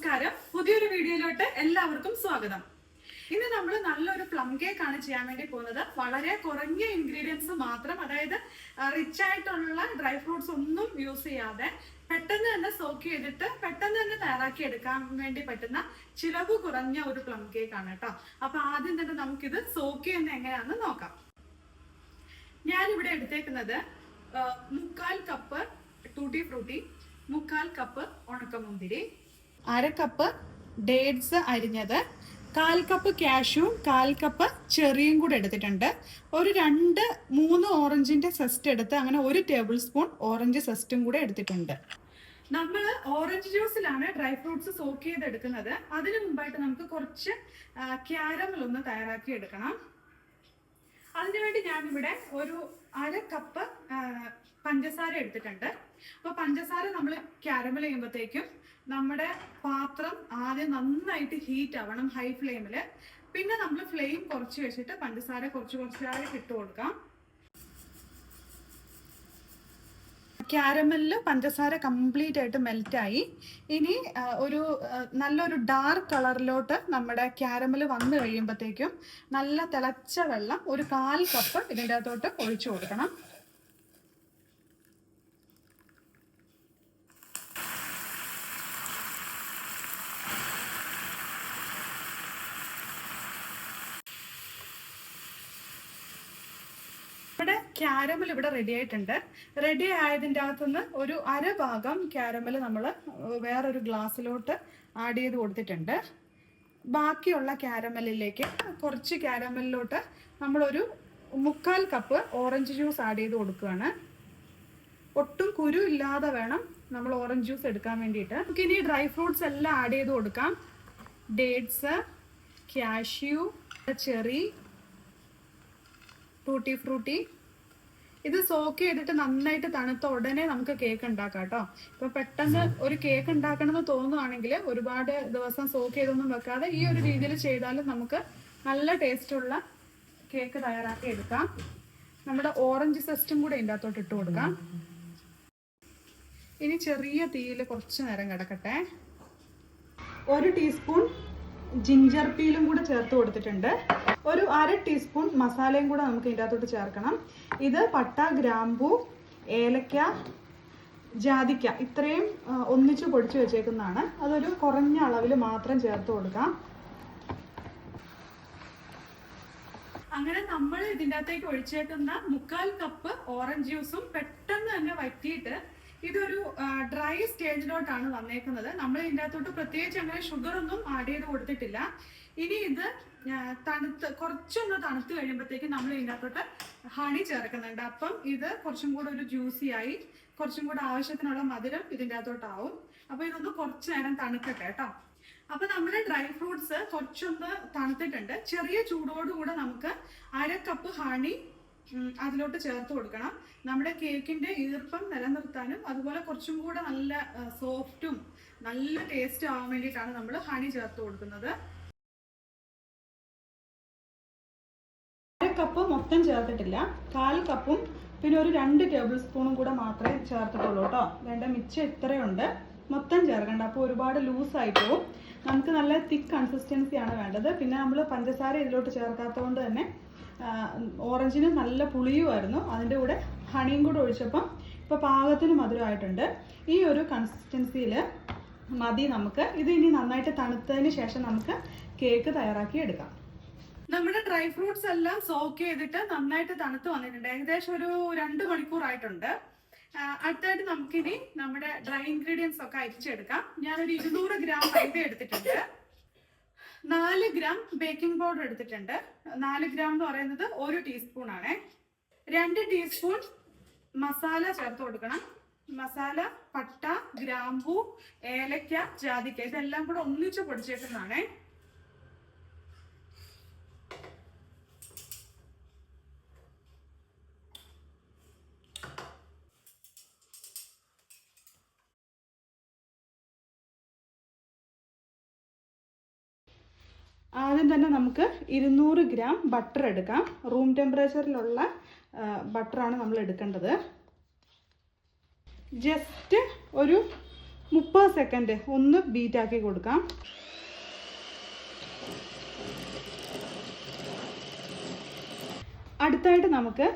നമസ്കാരം. പുതിയൊരു വീഡിയോയിലോട്ട് എല്ലാവർക്കും സ്വാഗതം. ഇന്ന് നമ്മൾ നല്ലൊരു പ്ലം കേക്ക് ആണ് ചെയ്യാൻ വേണ്ടി പോകുന്നത്. വളരെ കുറഞ്ഞ ഇൻഗ്രീഡിയൻസ് മാത്രം അതായത് റിച്ച് ആയിട്ടുള്ള ഡ്രൈ ഫ്രൂട്ട്സ് ഒന്നും യൂസ് ചെയ്യാതെ പെട്ടെന്ന് തന്നെ സോക്ക് ചെയ്തിട്ട് പെട്ടെന്ന് തന്നെ തയ്യാറാക്കി എടുക്കാൻ വേണ്ടി പറ്റുന്ന ചിലവ് കുറഞ്ഞ ഒരു പ്ലം കേക്ക് ആണ് കേട്ടോ. അപ്പൊ ആദ്യം തന്നെ നമുക്കിത് സോക്ക് ചെയ്യുന്ന എങ്ങനെയാണെന്ന് നോക്കാം. ഞാനിവിടെ എടുത്തേക്കുന്നത് മുക്കാൽ കപ്പ് ടൂട്ടി ഫ്രൂട്ടി മുക്കാൽ കപ്പ് ഉണക്കമുന്തിരി അര കപ്പ് ഡേറ്റ്സ് അരിഞ്ഞത് കാൽ കപ്പ് കാഷ്യൂം കാൽ കപ്പ് ചെറിയും കൂടെ എടുത്തിട്ടുണ്ട്. ഒരു രണ്ട് മൂന്ന് ഓറഞ്ചിന്റെ സെസ്റ്റ് എടുത്ത് അങ്ങനെ ഒരു ടേബിൾ സ്പൂൺ ഓറഞ്ച് സെസ്റ്റും കൂടെ എടുത്തിട്ടുണ്ട്. നമ്മൾ ഓറഞ്ച് ജ്യൂസിലാണ് ഡ്രൈ ഫ്രൂട്ട്സ് സോക്ക് ചെയ്തെടുക്കുന്നത്. അതിനു മുമ്പായിട്ട് നമുക്ക് കുറച്ച് ക്യാരമൽ ഒന്ന് തയ്യാറാക്കി എടുക്കണം. അതിനുവേണ്ടി ഞാനിവിടെ ഒരു അര കപ്പ് പഞ്ചസാര എടുത്തിട്ടുണ്ട്. അപ്പോൾ പഞ്ചസാര നമ്മൾ ക്യാരമൽ ചെയ്യുമ്പോഴത്തേക്കും നമ്മുടെ പാത്രം ആദ്യം നന്നായിട്ട് ഹീറ്റ് ആവണം ഹൈ ഫ്ലെയിമിൽ പിന്നെ നമ്മൾ ഫ്ലെയിം കുറച്ച് വെച്ചിട്ട് പഞ്ചസാര കുറച്ച് കുറച്ചായിട്ട് ഇട്ട് കൊടുക്കാം. ക്യാരമലിൽ പഞ്ചസാര കംപ്ലീറ്റ് ആയിട്ട് മെൽറ്റ് ആയി. ഇനി ഒരു നല്ലൊരു ഡാർക്ക് കളറിലോട്ട് നമ്മുടെ ക്യാരമൽ വന്നു കഴിയുമ്പോഴത്തേക്കും നല്ല തിളച്ച വെള്ളം ഒരു കാൽ കപ്പ് ഇതിന്റെ അകത്തോട്ട് ഒഴിച്ചു കൊടുക്കണം. ഇവിടെ ക്യാരമൽ ഇവിടെ റെഡി ആയിട്ടുണ്ട്. റെഡി ആയതിന്റെ അകത്തുനിന്ന് ഒരു അര ഭാഗം ക്യാരമൽ നമ്മൾ വേറൊരു ഗ്ലാസ്സിലോട്ട് ആഡ് ചെയ്ത് കൊടുത്തിട്ടുണ്ട്. ബാക്കിയുള്ള ക്യാരമലിലേക്ക് കുറച്ച് ക്യാരമലിലോട്ട് നമ്മളൊരു മുക്കാൽ കപ്പ് ഓറഞ്ച് ജ്യൂസ് ആഡ് ചെയ്ത് കൊടുക്കുകയാണ്. ഒട്ടും കുരു ഇല്ലാതെ വേണം നമ്മൾ ഓറഞ്ച് ജ്യൂസ് എടുക്കാൻ വേണ്ടിയിട്ട്. നമുക്ക് ഇനി ഡ്രൈ ഫ്രൂട്ട്സ് എല്ലാം ആഡ് ചെയ്ത് കൊടുക്കാം. Dates cashew cherry tutti frutti. ഇത് സോക്ക് ചെയ്തിട്ട് നന്നായിട്ട് തണുത്ത ഉടനെ നമുക്ക് കേക്ക് ഉണ്ടാക്കാം കേട്ടോ ഇപ്പൊ പെട്ടെന്ന് ഒരു കേക്ക് ഉണ്ടാക്കണം എന്ന് തോന്നുവാണെങ്കിൽ ഒരുപാട് ദിവസം സോക്ക് ചെയ്തൊന്നും വെക്കാതെ ഈ ഒരു രീതിയിൽ ചെയ്താലും നമുക്ക് നല്ല ടേസ്റ്റ് ഉള്ള കേക്ക് തയ്യാറാക്കി എടുക്കാം. നമ്മുടെ ഓറഞ്ച് സെസ്റ്റും കൂടെ ഇതിന്റെ അകത്തോട്ട് ഇട്ട് കൊടുക്കാം. ഇനി ചെറിയ തീയിൽ കുറച്ച് നേരം കിടക്കട്ടെ. ഒരു ടീസ്പൂൺ ജിഞ്ചർ പീലും കൂടെ ചേർത്ത് കൊടുത്തിട്ടുണ്ട്. ഒരു അര ടീസ്പൂൺ മസാലയും കൂടെ നമുക്ക് ഇതിന്റെ അകത്തോട്ട് ചേർക്കണം. ഇത് പട്ട ഗ്രാമ്പു ഏലക്ക ജാതിക്ക ഇത്രയും ഒന്നിച്ച് പൊടിച്ച് വെച്ചേക്കുന്നതാണ്. അതൊരു കുറഞ്ഞ അളവിൽ മാത്രം ചേർത്ത് കൊടുക്കാം. അങ്ങനെ നമ്മൾ ഇതിന്റെ അകത്തേക്ക് ഒഴിച്ചേക്കുന്ന മുക്കാൽ കപ്പ് ഓറഞ്ച് ജ്യൂസും പെട്ടെന്ന് തന്നെ വറ്റിയിട്ട് ഡ്രൈ സ്റ്റേജിലോട്ടാണ് വന്നേക്കുന്നത്. നമ്മൾ ഇതിന്റെ അകത്തോട്ട് പ്രത്യേകിച്ച് അങ്ങനെ ഷുഗർ ഒന്നും ആഡ് ചെയ്ത് കൊടുത്തിട്ടില്ല. ഇനി ഇത് തണുത്ത് കുറച്ചൊന്ന് തണുത്ത് കഴിയുമ്പോഴത്തേക്കും നമ്മൾ ഇതിന്റെ അകത്തോട്ട് ഹണി ചേർക്കുന്നുണ്ട്. അപ്പം ഇത് കുറച്ചും കൂടെ ഒരു ജ്യൂസി ആയി കുറച്ചും കൂടെ ആവശ്യത്തിനുള്ള മധുരം ഇതിന്റെ അകത്തോട്ടാവും അപ്പോൾ ഇതൊന്ന് കുറച്ച് നേരം തണുക്കട്ടെ കേട്ടോ. അപ്പൊ നമ്മുടെ ഡ്രൈ ഫ്രൂട്ട്സ് കുറച്ചൊന്ന് തണുത്തിട്ടുണ്ട്. ചെറിയ ചൂടോടുകൂടെ നമുക്ക് അര കപ്പ് ഹണി അതിലോട്ട് ചേർത്ത് കൊടുക്കണം. നമ്മുടെ കേക്കിന്റെ ഈർപ്പം നിലനിർത്താനും അതുപോലെ കുറച്ചും കൂടെ നല്ല സോഫ്റ്റും നല്ല ടേസ്റ്റ് ആവാൻ വേണ്ടിയിട്ടാണ് നമ്മൾ ഹണി ചേർത്ത് കൊടുക്കുന്നത്. കപ്പ് മൊത്തം ചേർത്തിട്ടില്ല. കാൽ കപ്പും പിന്നെ ഒരു രണ്ട് ടേബിൾ സ്പൂണും കൂടെ മാത്രമേ ചേർത്തിട്ടുള്ളൂ കേട്ടോ. വേണ്ട മിച്ചം ഇത്രയുണ്ട്. മൊത്തം ചേർക്കണ്ട. അപ്പോൾ ഒരുപാട് ലൂസായി പോകും നമുക്ക് നല്ല തിക്ക് കൺസിസ്റ്റൻസിയാണ് വേണ്ടത്. പിന്നെ നമ്മൾ പഞ്ചസാര ഇതിലോട്ട് ചേർക്കാത്തതുകൊണ്ട് തന്നെ ഓറഞ്ചിന് നല്ല പുളിയുമായിരുന്നു. അതിന്റെ കൂടെ ഹണിയും കൂടെ ഒഴിച്ചപ്പം ഇപ്പോൾ പാകത്തിന് മധുരമായിട്ടുണ്ട്. ഈ ഒരു കൺസിസ്റ്റൻസിയിൽ മതി നമുക്ക്. ഇത് ഇനി നന്നായിട്ട് തണുത്തതിന് ശേഷം നമുക്ക് കേക്ക് തയ്യാറാക്കി എടുക്കാം. നമ്മുടെ ഡ്രൈ ഫ്രൂട്ട്സ് എല്ലാം സോക്ക് ചെയ്തിട്ട് നന്നായിട്ട് തണുത്ത് വന്നിട്ടുണ്ട്. ഏകദേശം ഒരു രണ്ട് മണിക്കൂർ ആയിട്ടുണ്ട് അടുത്തായിട്ട് നമുക്കിനി നമ്മുടെ ഡ്രൈ ഇൻഗ്രീഡിയൻസ് ഒക്കെ അരിച്ചെടുക്കാം. ഞാനൊരു ഇരുന്നൂറ് ഗ്രാം മൈദ എടുത്തിട്ടുണ്ട്. നാല് ഗ്രാം ബേക്കിംഗ് പൗഡർ എടുത്തിട്ടുണ്ട്. നാല് ഗ്രാം എന്ന് പറയുന്നത് ഒരു ടീസ്പൂൺ ആണേ. രണ്ട് ടീസ്പൂൺ മസാല ചേർത്ത് കൊടുക്കണം. മസാല പട്ട ഗ്രാമ്പൂ ഏലക്ക ജാതിക്ക ഇതെല്ലാം കൂടെ ഒന്നിച്ച് പൊടിച്ചേക്കുന്നതാണേ. ആദ്യം തന്നെ നമുക്ക് ഇരുന്നൂറ് ഗ്രാം ബട്ടർ എടുക്കാം. റൂം ടെമ്പറേച്ചറിലുള്ള ബട്ടറാണ് നമ്മൾ എടുക്കേണ്ടത്. ജസ്റ്റ് ഒരു മുപ്പത് സെക്കൻഡ് ഒന്ന് ബീറ്റാക്കി കൊടുക്കാം. അടുത്തായിട്ട് നമുക്ക്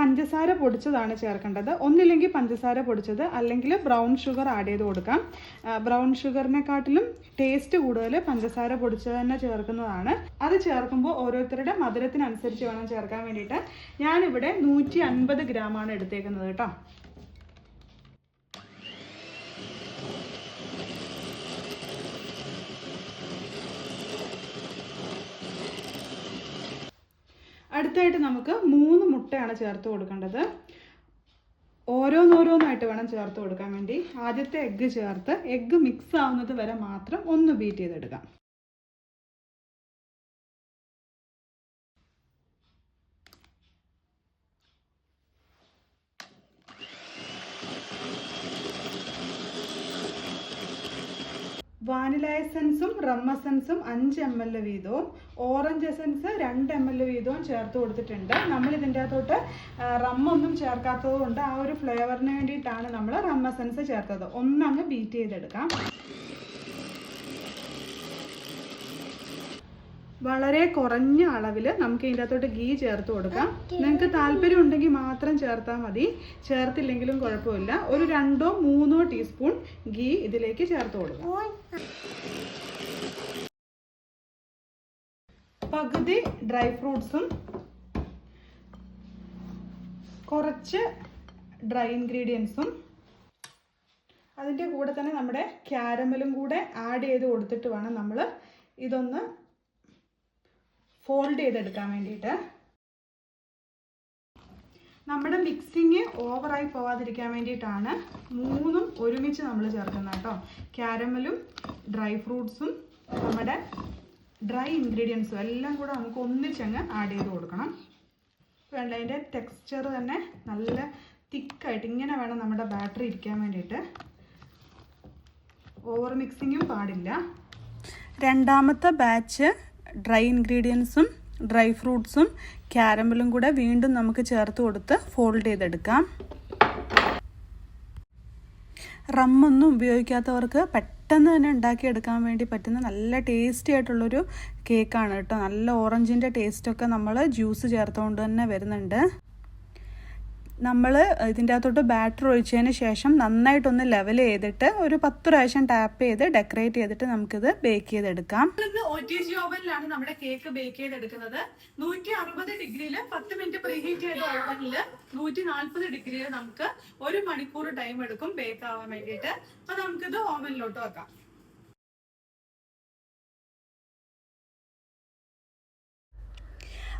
പഞ്ചസാര പൊടിച്ചതാണ് ചേർക്കേണ്ടത്. ഒന്നില്ലെങ്കിൽ പഞ്ചസാര പൊടിച്ചത് അല്ലെങ്കിൽ ബ്രൗൺ ഷുഗർ ആഡ് ചെയ്ത് കൊടുക്കാം. ബ്രൗൺ ഷുഗറിനെക്കാട്ടിലും ടേസ്റ്റ് കൂടുതൽ പഞ്ചസാര പൊടിച്ചത് തന്നെ ചേർക്കുന്നതാണ്. അത് ചേർക്കുമ്പോൾ ഓരോരുത്തരുടെ മധുരത്തിനനുസരിച്ച് വേണം ചേർക്കാൻ വേണ്ടിയിട്ട്. ഞാനിവിടെ നൂറ്റി അൻപത് ഗ്രാമാണ് എടുത്തേക്കുന്നത് കേട്ടോ. അടുത്തായിട്ട് നമുക്ക് മൂന്ന് മുട്ടയാണ് ചേർത്ത് കൊടുക്കേണ്ടത്. ഓരോന്നോരോന്നായിട്ട് വേണം ചേർത്ത് കൊടുക്കാൻ വേണ്ടി. ആദ്യത്തെ എഗ്ഗ് ചേർത്ത് എഗ്ഗ് മിക്സ് ആവുന്നത് വരെ മാത്രം ഒന്ന് ബീറ്റ് ചെയ്തെടുക്കാം. വാനില എസൻസും റം എസൻസും അഞ്ച് എം എൽ വീതവും ഓറഞ്ച് എസൻസ് രണ്ട് എം എൽ വീതവും ചേർത്ത് കൊടുത്തിട്ടുണ്ട്. നമ്മൾ ഇതിന്റെ അകത്തോട്ട് റമ്മൊന്നും ചേർക്കാത്തത് കൊണ്ട് ആ ഒരു ഫ്ലേവറിന് വേണ്ടിയിട്ടാണ് നമ്മൾ റം എസൻസ് ചേർത്തത്. ഒന്നങ്ങ് ബീറ്റ് ചെയ്തെടുക്കാം. വളരെ കുറഞ്ഞ അളവിൽ നമുക്ക് ഇതിന്റെ അകത്തോട്ട് ഗീ ചേർത്ത് കൊടുക്കാം. നിങ്ങൾക്ക് താല്പര്യം ഉണ്ടെങ്കിൽ മാത്രം ചേർത്താൽ മതി. ചേർത്തില്ലെങ്കിലും കുഴപ്പമില്ല. ഒരു രണ്ടോ മൂന്നോ ടീസ്പൂൺ ഗീ ഇതിലേക്ക് ചേർത്ത് കൊടുക്കാം. പകുതി ഡ്രൈ ഫ്രൂട്ട്സും കുറച്ച് ഡ്രൈ ഇൻഗ്രീഡിയൻസും. അതിന്റെ കൂടെ തന്നെ നമ്മുടെ ക്യാരമലും കൂടെ ആഡ് ചെയ്ത് കൊടുത്തിട്ട് വേണം നമ്മൾ ഇതൊന്ന് ഫോൾഡ് ചെയ്തെടുക്കാൻ വേണ്ടിയിട്ട്. നമ്മുടെ മിക്സിങ് ഓവറായി പോവാതിരിക്കാൻ വേണ്ടിയിട്ടാണ് മൂന്നും ഒരുമിച്ച് നമ്മൾ ചേർക്കുന്നത് കേട്ടോ. ക്യാരമലും ഡ്രൈ ഫ്രൂട്ട്സും നമ്മുടെ ഡ്രൈ ഇൻഗ്രീഡിയൻസും എല്ലാം കൂടെ നമുക്ക് ഒന്നിച്ചങ്ങ് ആഡ് ചെയ്ത് കൊടുക്കണം. വേണ്ട അതിന്റെ ടെക്സ്ചർ തന്നെ നല്ല തിക്കായിട്ട് ഇങ്ങനെ വേണം നമ്മുടെ ബാറ്ററി ഇരിക്കാൻ വേണ്ടിയിട്ട്. ഓവർ മിക്സിങ്ങും പാടില്ല. രണ്ടാമത്തെ ബാച്ച് ഡ്രൈ ഇൻഗ്രീഡിയൻസും ഡ്രൈ ഫ്രൂട്ട്സും ക്യാരമലും കൂടെ വീണ്ടും നമുക്ക് ചേർത്ത് കൊടുത്ത് ഫോൾഡ് ചെയ്തെടുക്കാം. റമ്മൊന്നും ഉപയോഗിക്കാത്തവർക്ക് പെട്ടെന്ന് തന്നെ ഉണ്ടാക്കിയെടുക്കാൻ വേണ്ടി പറ്റുന്ന നല്ല ടേസ്റ്റി ആയിട്ടുള്ളൊരു കേക്കാണ് കേട്ടോ. നല്ല ഓറഞ്ചിന്റെ ടേസ്റ്റൊക്കെ നമ്മൾ ജ്യൂസ് ചേർത്തുകൊണ്ട് തന്നെ വരുന്നുണ്ട്. നമ്മൾ ഇതിന്റെ അകത്തോട്ട് ബാറ്റർ ഒഴിച്ചതിന് ശേഷം നന്നായിട്ടൊന്ന് ലെവൽ ചെയ്തിട്ട് ഒരു പത്ത് പ്രാവശ്യം ടാപ്പ് ചെയ്ത് ഡെക്കറേറ്റ് ചെയ്തിട്ട് നമുക്കിത് ബേക്ക് ചെയ്തെടുക്കാം. ഓവനിലാണ് നമ്മുടെ കേക്ക് ബേക്ക് ചെയ്തെടുക്കുന്നത്. നൂറ്റി അറുപത് ഡിഗ്രിയിൽ പത്ത് മിനിറ്റ് പ്രീഹീറ്റ് ചെയ്ത ഓവനിൽ നൂറ്റി നാൽപ്പത് ഡിഗ്രിയിൽ നമുക്ക് ഒരു മണിക്കൂർ ടൈം എടുക്കും ബേക്ക് ആവാൻ വേണ്ടിയിട്ട്. അപ്പൊ നമുക്കിത് ഓവനിലോട്ട് വെക്കാം.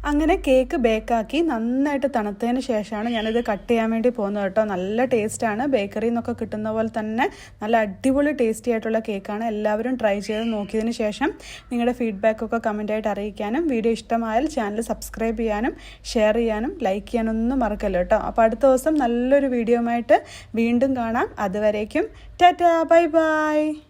അങ്ങനെ കേക്ക് ബേക്കാക്കി നന്നായിട്ട് തണുത്തതിന് ശേഷമാണ് ഞാനിത് കട്ട് ചെയ്യാൻ വേണ്ടി പോകുന്നത് കേട്ടോ. നല്ല ടേസ്റ്റാണ് ബേക്കറിയിൽ നിന്നൊക്കെ കിട്ടുന്ന പോലെ തന്നെ നല്ല അടിപൊളി ടേസ്റ്റി ആയിട്ടുള്ള കേക്കാണ്. എല്ലാവരും ട്രൈ ചെയ്ത് നോക്കിയതിന് ശേഷം നിങ്ങളുടെ ഫീഡ്ബാക്കൊക്കെ കമന്റായിട്ട് അറിയിക്കാനും വീഡിയോ ഇഷ്ടമായാൽ ചാനൽ സബ്സ്ക്രൈബ് ചെയ്യാനും ഷെയർ ചെയ്യാനും ലൈക്ക് ചെയ്യാനൊന്നും മറക്കല്ലോ കേട്ടോ. അപ്പോൾ അടുത്ത ദിവസം നല്ലൊരു വീഡിയോ വീണ്ടും കാണാം. അതുവരേക്കും ടാറ്റാ ബൈ ബൈ